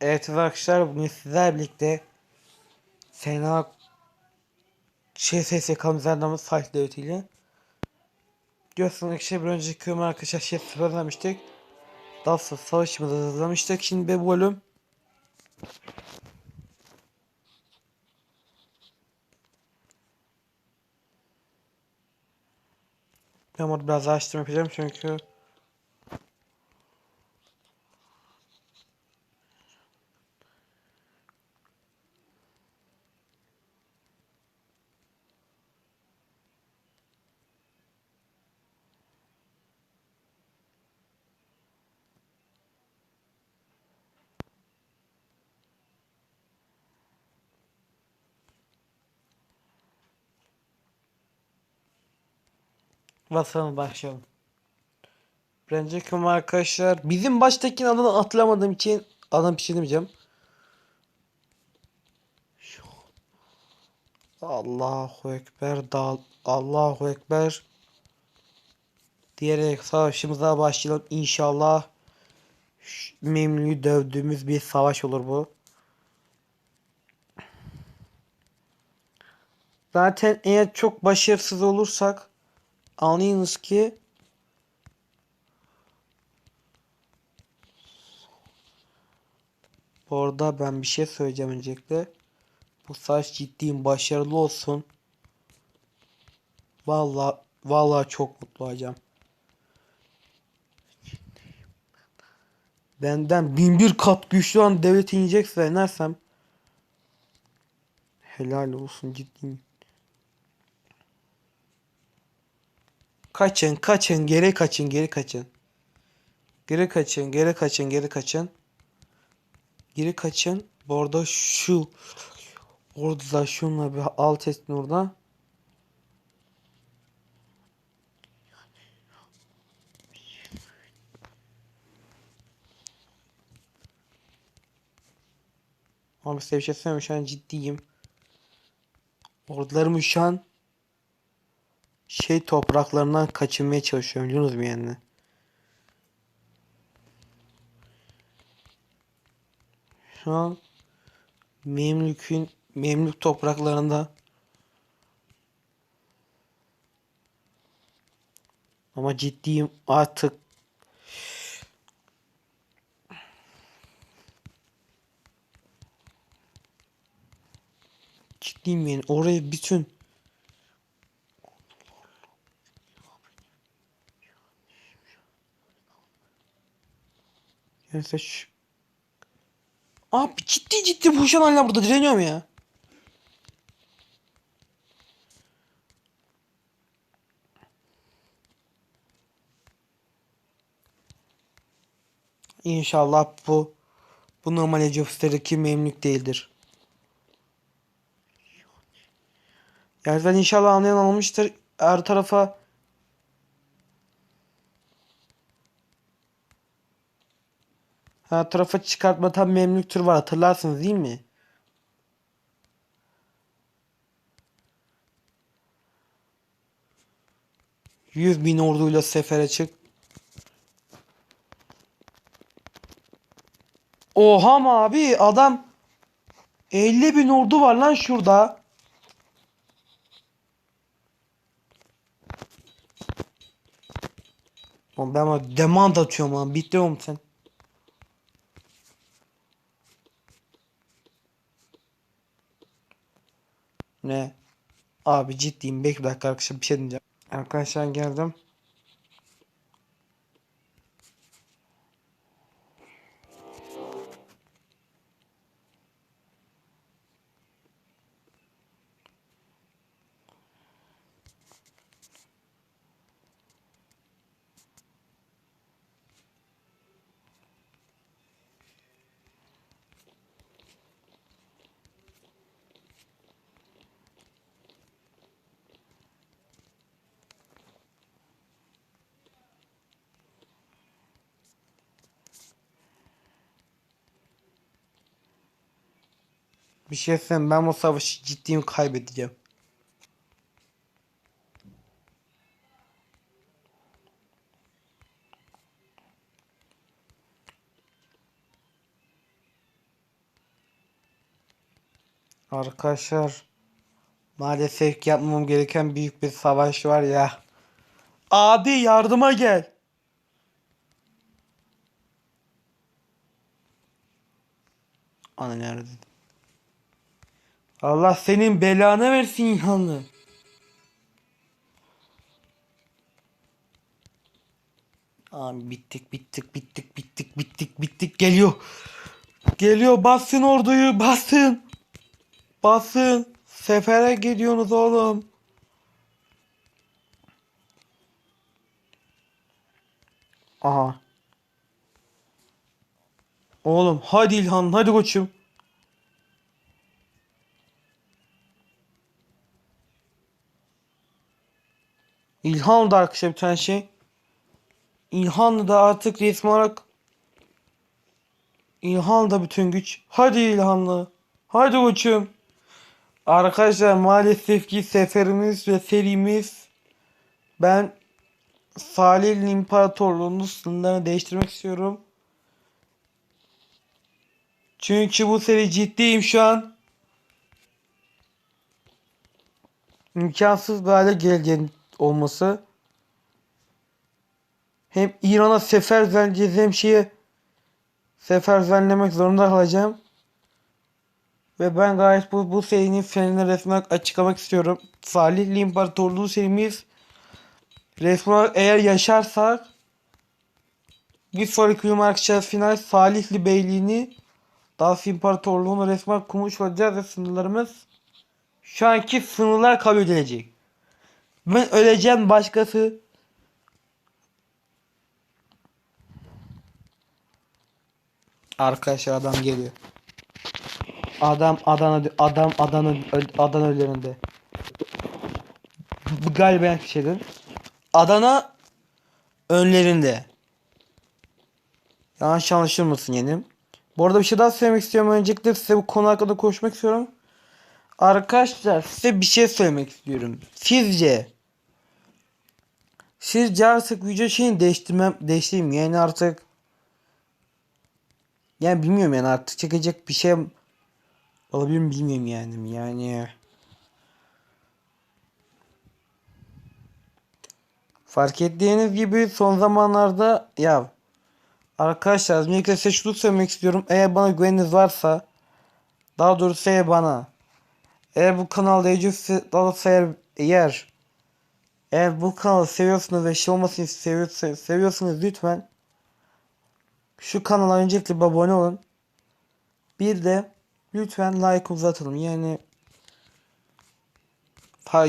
Evet arkadaşlar bugün sizlerle birlikte Sena ŞSS kamizlerden site devletiyle Diyorsunuz işte bir önceki bölüm arkadaşlar şey sıfırlamıştık. Daha sonra savaşımızı hazırlamıştık. Şimdi bu bölüm Ben biraz araştırma yapacağım çünkü Basalım başlayalım. Bence kim arkadaşlar bizim baştakinin adını hatırlamadığım için adam bir şey demeyeceğim. Allahu Ekber dal Allahu Ekber diyerek savaşımıza başlayalım inşallah. Memlü'yü dövdüğümüz bir savaş olur bu. Zaten eğer çok başarısız olursak anlayınız ki Bu arada ben bir şey söyleyeceğim öncelikle. Bu saç ciddiyim başarılı olsun. Vallahi vallahi çok mutlu olacağım. Benden bin bir kat güçlü olan devlet inecekse inersem helal olsun ciddiyim. Kaçın kaçın geri kaçın geri kaçın. Geri kaçın geri kaçın geri kaçın. Geri kaçın. Bu arada şu orada şunla bir alt etsin orada. Abi size şey? Şu an ciddiyim. Ordularımı şu an şey topraklarından kaçınmaya çalışıyorum. Biliyorsunuz mu yani? Şu an Memlük'ün Memlük topraklarında ama ciddiyim. Artık ciddiyim yani. Oraya bütün sen şu- Abi ciddi ciddi bu şu an hala burada direniyorum ya. İnşallah bu bu normal Age of Steel'deki memlük değildir. Yani inşallah anlayan almıştır. Her tarafa her tarafa çıkartma tam memlük tür var hatırlarsınız değil mi? Yüz bin orduyla sefere çık. Oha abi adam 50 bin ordu var lan şurada. Oğlum ben demand atıyorum lan. Bitti oğlum sen. Ne? Abi ciddiyim. Bekle bir dakika arkadaşlar bir şey diyeceğim. Arkadaşlar geldim. Bir şey söyleyeyim ben bu savaşı ciddiyim kaybedeceğim. Arkadaşlar maalesef yapmam gereken büyük bir savaş var ya. Abi yardıma gel. Ana nerede? Allah senin belanı versin İlhanlı. Abi bittik bittik bittik bittik bittik bittik geliyor. Geliyor basın orduyu basın. Basın. Sefere gidiyorsunuz oğlum. Aha. Oğlum hadi İlhan hadi koçum. İlhan da arkadaşlar bir tane şey. İlhan da artık resmi olarak İlhan da bütün güç. Hadi İlhanlı. Hadi koçum. Arkadaşlar maalesef ki seferimiz ve serimiz ben Salihli İmparatorluğu'nun sınırlarını değiştirmek istiyorum. Çünkü bu seri ciddiyim şu an. İmkansız bir hale geleceğin olması. Hem İran'a sefer düzenleyeceğiz hem şeye sefer düzenlemek zorunda kalacağım. Ve ben gayet bu, bu serinin finalini resmen açıklamak istiyorum. Salihli İmparatorluğu serimiz resmen eğer yaşarsak bir sonraki bölüm arkadaşlar final Salihli Beyliğini Dağıs İmparatorluğu'nu resmen kurmuş olacağız ve sınırlarımız şu anki sınırlar kabul edilecek. Ben öleceğim başkası Arkadaşlar adam geliyor. Adam Adana adam Adana Adana önlerinde. Bu galiba bir şeydir. Adana önlerinde. Yanlış anlaşılmasın yenim. Bu arada bir şey daha söylemek istiyorum. Öncelikle size bu konu hakkında konuşmak istiyorum. Arkadaşlar size bir şey söylemek istiyorum. Sizce Sizce artık video şeyini değiştirmem değiştireyim yani artık yani bilmiyorum yani artık çekecek bir şey olabilir mi bilmiyorum yani. Yani fark ettiğiniz gibi son zamanlarda ya arkadaşlar öncelikle size şunu söylemek istiyorum. Eğer bana güveniniz varsa daha doğrusu eğer bana eğer bu kanalda daha doğrusu eğer, eğer bu kanalı seviyorsunuz ve şey olmasını seviyorsunuz, seviyorsunuz lütfen şu kanala öncelikle abone olun. Bir de lütfen like uzatalım. Yani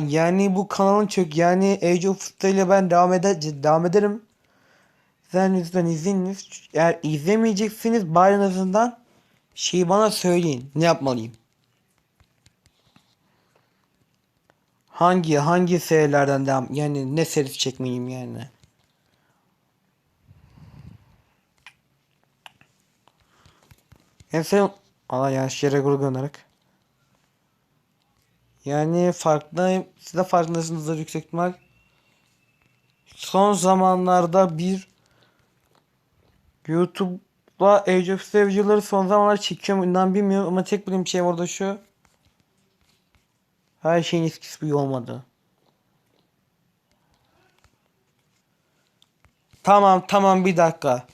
yani bu kanalın çok yani Age of Football ile ben devam eder devam ederim. Sen lütfen izleyiniz. Eğer izlemeyeceksiniz bari en azından şeyi bana söyleyin. Ne yapmalıyım? Hangi hangi serilerden devam yani ne serisi çekmeliyim yani? En son Allah yanlış yere grup göndererek. Yani farkındayım. Siz de farkındasınızdır yüksek ihtimal. Son zamanlarda bir YouTube'da Age of videoları son zamanlarda çekiyorum. Bundan bilmiyorum ama tek bildiğim şey orada şu. Her şeyin eskisi bir olmadı. Tamam tamam bir dakika.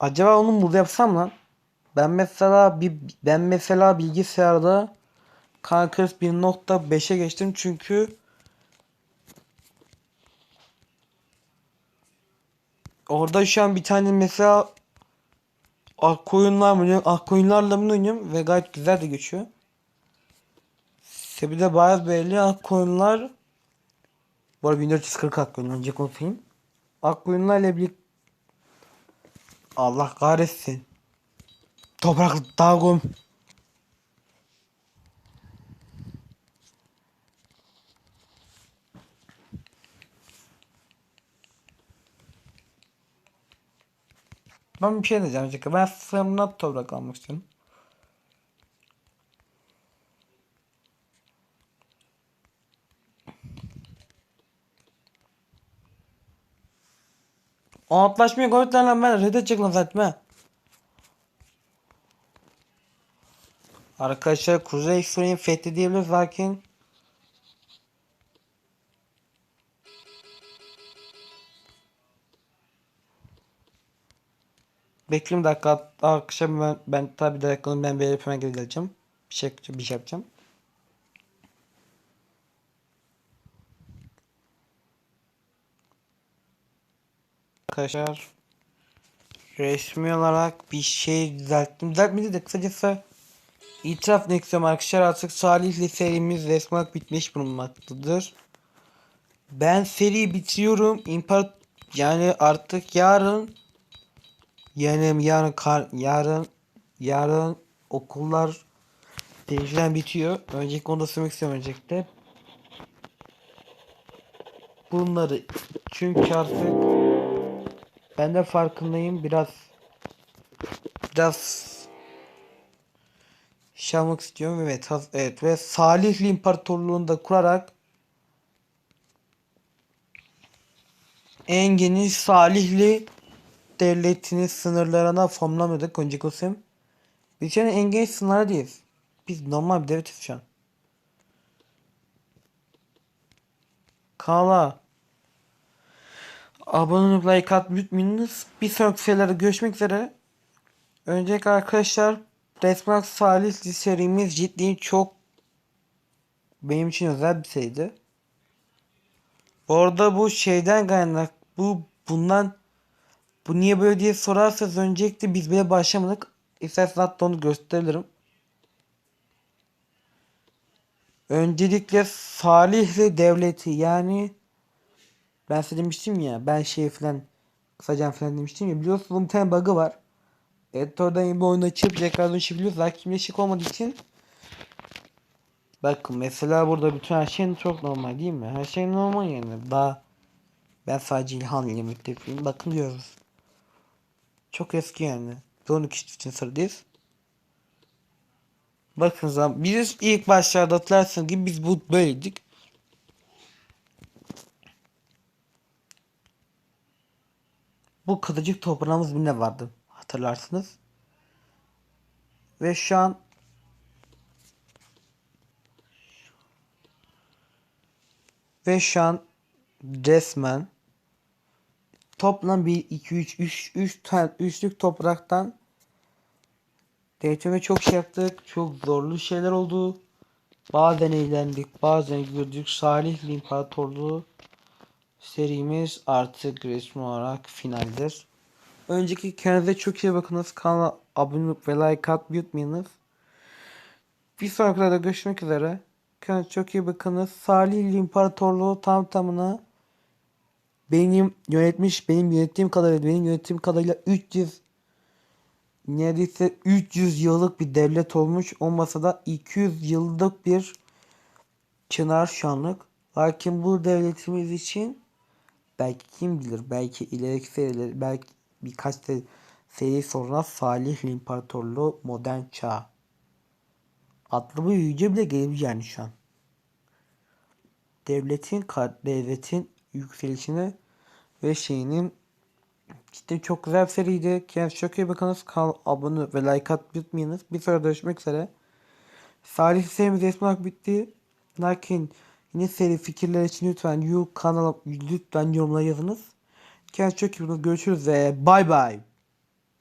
Acaba onu burada yapsam lan? Ben mesela bir ben mesela bilgisayarda Conquest 1.5'e geçtim çünkü orada şu an bir tane mesela ak oyunlar mı oynuyorum? Ak oyunlarla mı oynuyorum ve gayet güzel de geçiyor. Sebebi de bazı belli ak oyunlar bu arada 1440 ak oyun önce konuşayım. Ak oyunlarla birlikte Allah kahretsin. Toprak dağım. Ben bir şey diyeceğim. Ben sığımına toprak almak istiyorum. O antlaşmayı koyduklarına ben reddedecek lan zaten. Arkadaşlar Kuzey Suriye'yi fethedebiliriz lakin Bekleyin dakika arkadaşlar ben, ben tabi dakika ben bir hemen geri geleceğim. Bir şey, bir şey yapacağım. Arkadaşlar resmi olarak bir şey düzelttim. Düzeltmedi de kısacası itiraf ne istiyorum arkadaşlar artık Salih'le serimiz resmi olarak bitmiş bulunmaktadır. Ben seriyi bitiriyorum. İmpar yani artık yarın yani yarın kar yarın yarın okullar tecrüben bitiyor. Önceki konuda söylemek istiyorum öncelikle. Bunları çünkü artık ben de farkındayım biraz biraz şey almak istiyorum evet evet ve Salihli İmparatorluğu'nu da kurarak en geniş Salihli devletinin sınırlarına fonlamadık önceki olsun. Biz yani en geniş sınırlara değiliz. Biz normal bir devletiz şu an. Kanala abone olup like atmayı unutmayınız. Bir sonraki şeylerde görüşmek üzere. Öncelikle arkadaşlar Resmak Salih serimiz ciddi çok benim için özel bir şeydi. Orada bu şeyden kaynak bu bundan bu niye böyle diye sorarsanız öncelikle biz bile başlamadık. İsterseniz hatta onu gösteririm. Öncelikle Salihli devleti yani ben size demiştim ya ben şey falan kısaca falan demiştim ya biliyorsunuz bunun bir tane bug'ı var. Evet oradan bir oyunu açıp tekrar dönüşebiliyoruz. Hakimleşik olmadığı için Bakın mesela burada bütün her şey çok normal değil mi? Her şey normal yani. Daha ben sadece İlhan ile müttefiyim. Bakın diyoruz. Çok eski yani. 12 için sıradayız. Bakın zaman biz ilk başlarda hatırlarsınız gibi biz bu böyleydik. Bu kadıcık toprağımız bir ne vardı hatırlarsınız. Ve şu an ve şu an resmen toplam 1 2 3 3 3 tane üçlük topraktan DTM'e çok şey yaptık. Çok zorlu şeyler oldu. Bazen eğlendik, bazen güldük. Salihli İmparatorluğu serimiz artık resmi olarak finaldir. Önceki kendinize çok iyi bakınız. Kanala abone olup ve like atmayı unutmayınız. Bir sonraki videoda görüşmek üzere. Kendinize çok iyi bakınız. Salihli İmparatorluğu tam tamına benim yönetmiş, benim yönettiğim kadarıyla, benim yönettiğim kadarıyla 300 neredeyse 300 yıllık bir devlet olmuş. Olmasa da 200 yıllık bir çınar şanlık. Lakin bu devletimiz için belki kim bilir belki ileriki seriler belki birkaç seri, seri sonra Salihli İmparatorluğu modern çağ adlı bir yüce bile gelebilir yani şu an. Devletin devletin yükselişine ve şeyinin cidden çok güzel bir seriydi. Kendinize çok iyi bakınız. Kanal abone ve like atmayı unutmayınız. Bir sonra görüşmek üzere. Salih serimiz resmi bitti. Lakin yine seri fikirler için lütfen you kanala lütfen yorumlara yazınız. Kendinize çok iyi bakın. Görüşürüz ve bay bay.